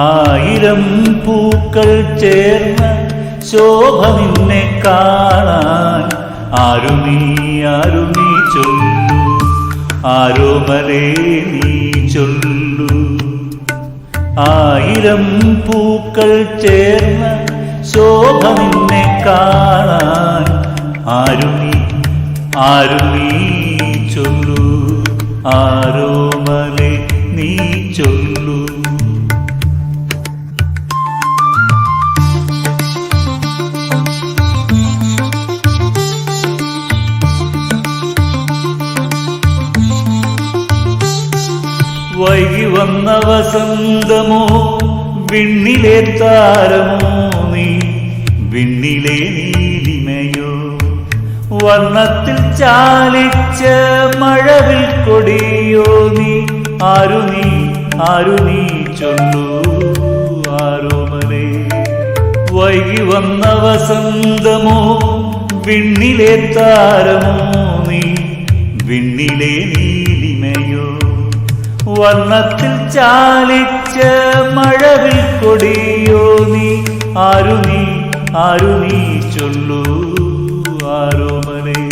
ആയിരം പൂക്കൾ ചേർന്ന ശോഭ നിന്നെ കാണാൻ ആരുമീ നീ ആരു നീ ചൊല്ലു? ആരോമലേ നീ ചൊല്ലു? ആയിരം പൂക്കൾ ചേർന്ന ശോഭ നിന്നെ കാണാൻ ആരുമീ ആരുമീ ആരു ചൊല്ലു? ആരോമലേ വൈകി വന്ന വസന്തമോ വിണ്ണിലെ താരമോ നീ? വിണ്ണിലെ നീലിമയോ? വർണത്തിൽ ചാലിച്ച മഴവിൽ കൊടിയോ നീ? ആരു നീ? ആരു നീ ചൊല്ലൂ? ആരോമലേ വൈകി വന്ന വസന്തമോ വിണ്ണിലെ താരമോ നീ? വിണ്ണിലെ നീലിമയോ വർണത്തിൽ ചാലിച്ച മഴവിൽ കൊടിയോ നീ? ആരു നീ? ആരു നീ ചൊല്ലൂ ആരോമലേ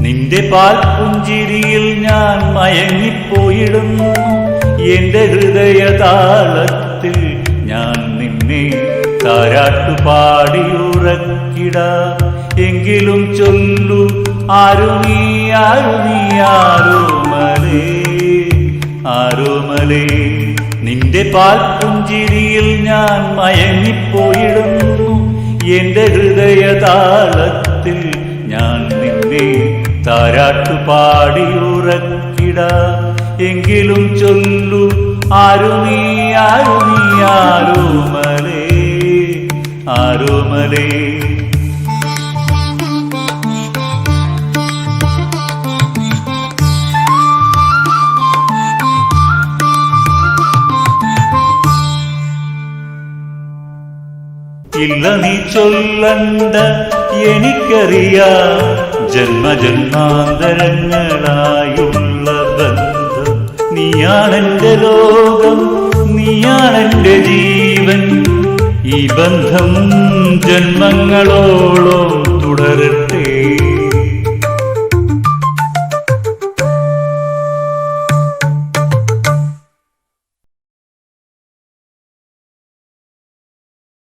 നിന്റെ പാൽ പുഞ്ചിരിയിൽ ഞാൻ മയങ്ങിപ്പോയിടുന്നു. എന്റെ ഹൃദയതാളത്തിൽ ഞാൻ നിന്നെ താരാട്ടുപാടിയുറക്കിട. എങ്കിലും ചൊല്ലു ആരു നീ ആരു നീ ആരോമലേ ആരോമലേ നിന്റെ പാൽ പുഞ്ചിരിയിൽ ഞാൻ മയങ്ങിപ്പോയിടുന്നു. എന്റെ ഹൃദയ താളത്തിൽ ഞാൻ നിന്നെ താരാട്ടുപാടിയുറക്കിട. എങ്കിലും ചൊല്ലു ആരു നീ ആരോമലേ ആരോമലേ ഇല്ല നീ ചൊല്ലണ്ട എനിക്കറിയാം ജന്മജന്മാന്തരങ്ങളായുള്ള ബന്ധം നീയാണെന്റെ ലോകം നീയാണെന്റെ ജീവൻ. ഈ ബന്ധം ജന്മങ്ങളോളം